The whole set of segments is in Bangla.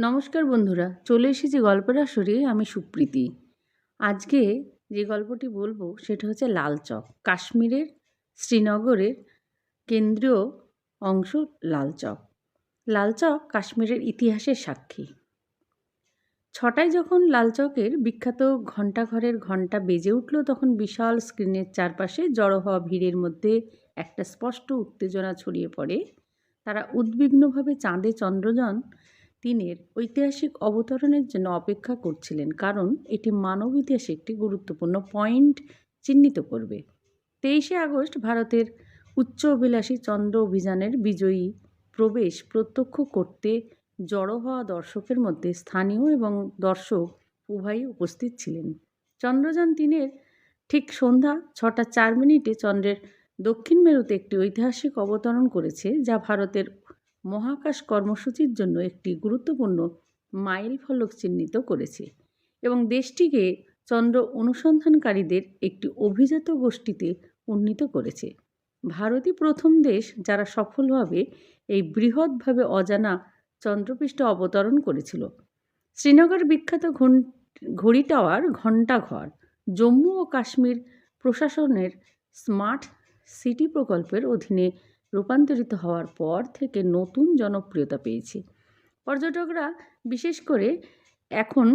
নমস্কার বন্ধুরা, চলে এসেছি গল্পের আসরে, আমি সুপ্রীতি। আজকে যে গল্পটি বলব, সেটা হচ্ছে লালচক, কাশ্মীরের শ্রীনগরের কেন্দ্রীয় অংশ লালচক। লালচক কাশ্মীরের ইতিহাসের সাক্ষী। ছটায় যখন লালচকের বিখ্যাত ঘণ্টাঘরের ঘণ্টা বেজে উঠল, তখন বিশাল স্ক্রিনের চারপাশে জড়ো হওয়া ভিড়ের মধ্যে একটা স্পষ্ট উত্তেজনা ছড়িয়ে পড়ে। তারা উদ্বিগ্নভাবে চাঁদে চন্দ্রযান তিনের ঐতিহাসিক অবতরণের জন্য অপেক্ষা করছিলেন কারণ এটি মানব ইতিহাসে একটি গুরুত্বপূর্ণ পয়েন্ট চিহ্নিত করবে। তেইশে আগস্ট ভারতের উচ্চ অভিলাষী চন্দ্র অভিযানের বিজয়ী প্রবেশ প্রত্যক্ষ করতে জড়ো হওয়া দর্শকের মধ্যে স্থানীয় এবং দর্শক উভয়ই উপস্থিত ছিলেন। চন্দ্রযান তিনের ঠিক সন্ধ্যা ছটা চার মিনিটে চন্দ্রের দক্ষিণ মেরুতে একটি ঐতিহাসিক অবতরণ করেছে যা ভারতের মহাকাশ কর্মসূচির জন্য একটি গুরুত্বপূর্ণ মাইল ফলক চিহ্নিত করেছে এবং দেশটিকে চন্দ্র অনুসন্ধানকারীদের একটি অভিজাত গোষ্ঠীতে উন্নীত করেছে। ভারতই প্রথম দেশ যারা সফলভাবে এই বৃহৎভাবে অজানা চন্দ্রপৃষ্ঠে অবতরণ করেছিল। শ্রীনগর বিখ্যাত ঘড়ি টাওয়ার ঘণ্টাঘর জম্মু ও কাশ্মীর প্রশাসনের স্মার্ট সিটি প্রকল্পের অধীনে রূপান্তরিত হওয়ার পর থেকে নতুন জনপ্রিয়তা পেয়েছে। পর্যটকরা, বিশেষ করে এখন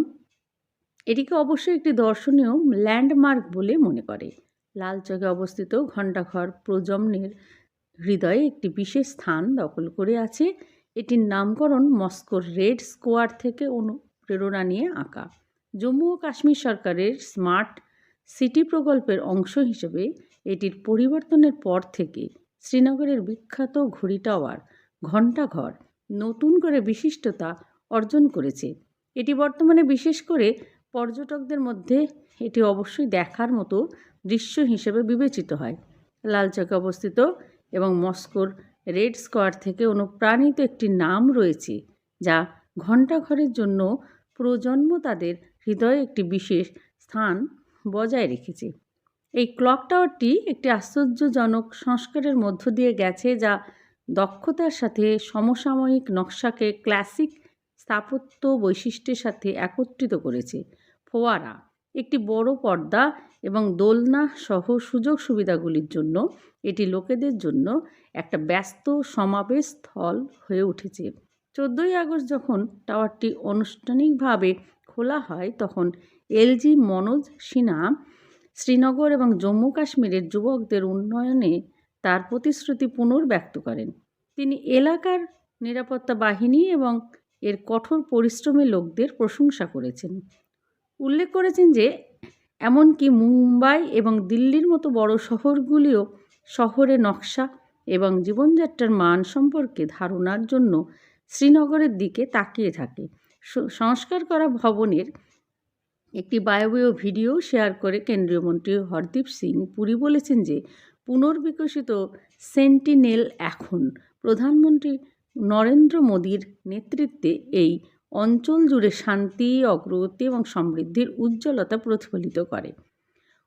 এটিকে অবশ্যই একটি দর্শনীয় ল্যান্ডমার্ক বলে মনে করে। লালচকে অবস্থিত ঘণ্টাঘর প্রজন্মের হৃদয়ে একটি বিশেষ স্থান দখল করে আছে। এটির নামকরণ মস্কোর রেড স্কোয়ার থেকে অনুপ্রেরণা নিয়ে আঁকা। জম্মু ও কাশ্মীর সরকারের স্মার্ট সিটি প্রকল্পের অংশ হিসেবে এটির পরিবর্তনের পর থেকে শ্রীনগরের বিখ্যাত ঘড়ি টাওয়ার ঘণ্টাঘর নতুন করে বিশিষ্টতা অর্জন করেছে। এটি বর্তমানে বিশেষ করে পর্যটকদের মধ্যে এটি অবশ্যই দেখার মতো দৃশ্য হিসেবে বিবেচিত হয়। লালচকে অবস্থিত এবং মস্কোর রেড স্কোয়ার থেকে অনুপ্রাণিত একটি নাম রয়েছে, যা ঘণ্টাঘরের জন্য প্রজন্ম তাদের হৃদয়ে একটি বিশেষ স্থান বজায় রেখেছে। এই ক্লক টাওয়ারটি একটি আশ্চর্যজনক সংস্কারের মধ্য দিয়ে গেছে যা দক্ষতার সাথে সমসাময়িক নকশাকে ক্লাসিক স্থাপত্য বৈশিষ্ট্যের সাথে একত্রিত করেছে। ফোয়ারা একটি বড় পর্দা এবং দোলনা সহ সুযোগ সুবিধাগুলির জন্য এটি লোকেদের জন্য একটা ব্যস্ত সমাবেশ স্থল হয়ে উঠেছে। চোদ্দোই আগস্ট যখন টাওয়ারটি আনুষ্ঠানিকভাবে খোলা হয়, তখন এলজি মনোজ সিনহা শ্রীনগর এবং জম্মু কাশ্মীরের যুবকদের উন্নয়নে তার প্রতিশ্রুতি পুনর্ব্যক্ত করেন। তিনি এলাকার নিরাপত্তা বাহিনী এবং এর কঠোর পরিশ্রমী লোকদের প্রশংসা করেছেন। উল্লেখ করেছেন যে, এমনকি মুম্বাই এবং দিল্লির মতো বড় শহরগুলিও শহরে নকশা এবং জীবনযাত্রার মান সম্পর্কে ধারণার জন্য শ্রীনগরের দিকে তাকিয়ে থাকে। সংস্কার করা ভবনের একটি বায়বীয় ভিডিও শেয়ার করে কেন্দ্রীয় মন্ত্রী হরদীপ সিং পুরী বলেছেন যে, পুনর্বিকশিত সেন্টিনেল এখন। প্রধানমন্ত্রী নরেন্দ্র মোদীর নেতৃত্বে এই অঞ্চল জুড়ে শান্তি, অগ্রগতি এবং সমৃদ্ধির উজ্জ্বলতা প্রতিফলিত করে।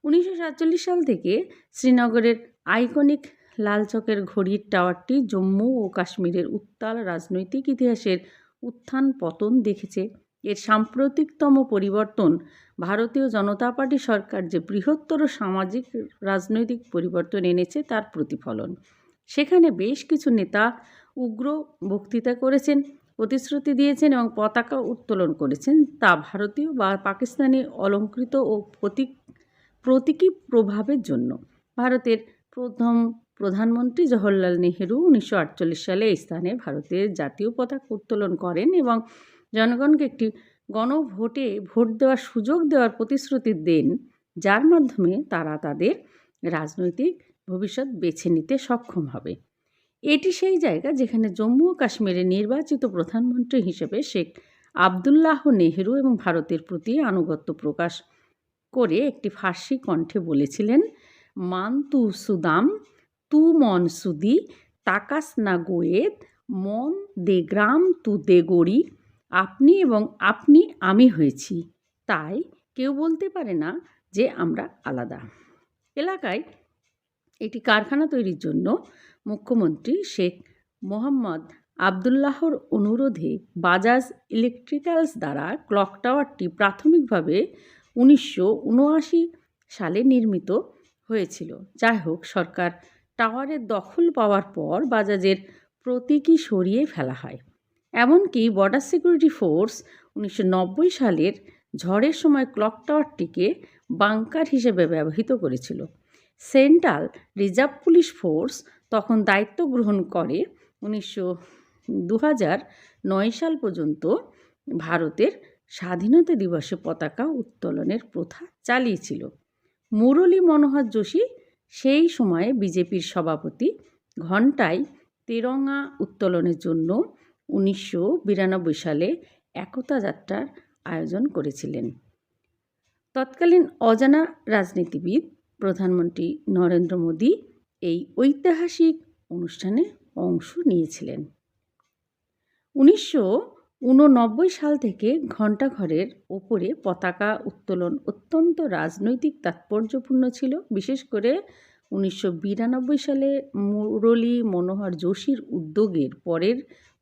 উনিশশো সাতচল্লিশ সাল থেকে শ্রীনগরের আইকনিক লালচকের ঘড়ির টাওয়ারটি জম্মু ও কাশ্মীরের উত্তাল রাজনৈতিক ইতিহাসের উত্থান পতন দেখেছে। এর সাম্প্রতিকতম পরিবর্তন ভারতীয় জনতা পার্টি সরকার যে বৃহত্তর সামাজিক, রাজনৈতিক পরিবর্তন এনেছে তার প্রতিফলন। সেখানে বেশ কিছু নেতা উগ্র বক্তৃতা করেছেন, প্রতিশ্রুতি দিয়েছেন এবং পতাকা উত্তোলন করেছেন। তা ভারতীয় বা পাকিস্তানি অলঙ্কৃত ও প্রতীক, প্রতীকী প্রভাবের জন্য। ভারতের প্রথম প্রধানমন্ত্রী জওহরলাল নেহেরু উনিশশো আটচল্লিশ সালে এই স্থানে ভারতের জাতীয় পতাকা উত্তোলন করেন এবং জনগণকে একটি গণভোটে ভোট দেওয়ার সুযোগ দেওয়ার প্রতিশ্রুতি দেন, যার মাধ্যমে তারা তাদের রাজনৈতিক ভবিষ্যৎ বেছে নিতে সক্ষম হবে। এটি সেই জায়গা যেখানে জম্মু ও কাশ্মীরে নির্বাচিত প্রধানমন্ত্রী হিসেবে শেখ আবদুল্লাহ নেহেরু এবং ভারতের প্রতি আনুগত্য প্রকাশ করে একটি ফার্সি কণ্ঠে বলেছিলেন মান তু সুদাম, তু মন সুদি, তাকাস না গোয়েদ মন দে গ্রাম তু দে গড়ি আপনি এবং আপনি আমি হয়েছি। তাই কেউ বলতে পারে না যে আমরা আলাদা। এলাকায় একটি কারখানা তৈরির জন্য মুখ্যমন্ত্রী শেখ মোহাম্মদ আবদুল্লাহর অনুরোধে বাজাজ ইলেকট্রিক্যালস দ্বারা ক্লক টাওয়ারটি প্রাথমিকভাবে উনিশশো উনআশি সালে নির্মিত হয়েছিল। যাই হোক, সরকার টাওয়ারের দখল পাওয়ার পর বাজাজের প্রতীকী সরিয়ে ফেলা হয়। এমনকি বর্ডার সিকিউরিটি ফোর্স উনিশশো নব্বই সালের ঝড়ের সময় ক্লক টাওয়ারটিকে বাংকার হিসেবে ব্যবহৃত করেছিল। সেন্ট্রাল রিজার্ভ পুলিশ ফোর্স তখন দায়িত্ব গ্রহণ করে উনিশশো নয় সাল পর্যন্ত ভারতের স্বাধীনতা দিবসে পতাকা উত্তোলনের প্রথা চালিয়েছিল। মুরলী মনোহর যোশী সেই সময়ে বিজেপির সভাপতি, ঘণ্টায় তেরঙ্গা উত্তোলনের জন্য উনিশশো বিরানব্বই সালে একতা যাত্রার আয়োজন করেছিলেন। তৎকালীন অজানা রাজনীতিবিদ প্রধানমন্ত্রী নরেন্দ্র মোদী এই ঐতিহাসিক অনুষ্ঠানে অংশ নিয়েছিলেন। উনিশশো উননব্বই সাল থেকে ঘণ্টাঘরের ওপরে পতাকা উত্তোলন অত্যন্ত রাজনৈতিক তাৎপর্যপূর্ণ ছিল। বিশেষ করে উনিশশো বিরানব্বই সালে মুরলী মনোহর যোশীর উদ্যোগের পরের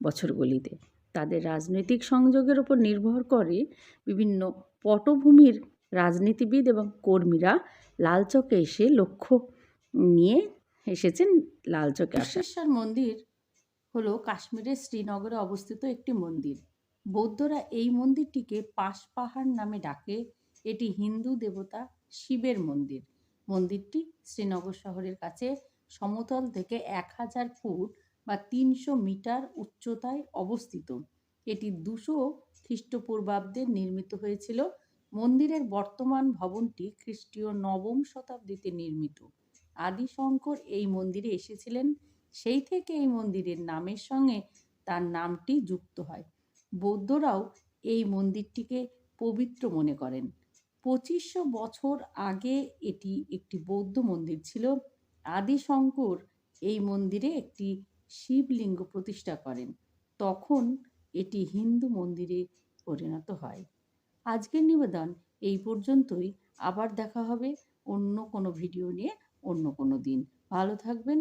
বছরগুলিতে। তাদের রাজনৈতিক সংযোগের ওপর নির্ভর করে বিভিন্ন পটভূমির রাজনীতিবিদ এবং কর্মীরা লালচকে এসে লক্ষ্য নিয়ে এসেছেন লালচকে আশেশ্বর মন্দির হলো কাশ্মীরের শ্রীনগরে অবস্থিত একটি মন্দির। বৌদ্ধরা এই মন্দিরটিকে পাশ পাহাড় নামে ডাকে। এটি হিন্দু দেবতা শিবের মন্দির। মন্দিরটি শ্রীনগর শহরের কাছে সমতল থেকে এক হাজার ফুট বা তিনশো মিটার উচ্চতায় অবস্থিত। এটি দুশো খ্রিস্টপূর্বাব্দে নির্মিত হয়েছিল। মন্দিরের বর্তমান ভবনটি খ্রিস্টীয় নবম শতাব্দীতে নির্মিত। আদিশঙ্কর এই মন্দিরে এসেছিলেন। সেই থেকে এই মন্দিরের নামের সঙ্গে তার নামটি যুক্ত হয়। বৌদ্ধরাও এই মন্দিরটিকে পবিত্র মনে করেন। পঁচিশশো বছর আগে এটি একটি বৌদ্ধ মন্দির ছিল। আদিশঙ্কর এই মন্দিরে একটি শিবলিঙ্গ প্রতিষ্ঠা করেন, তখন এটি হিন্দু মন্দিরে পরিণত হয়। আজকের নিবেদন এই পর্যন্তই। আবার দেখা হবে অন্য কোনো ভিডিও নিয়ে অন্য কোনো দিন। ভালো থাকবেন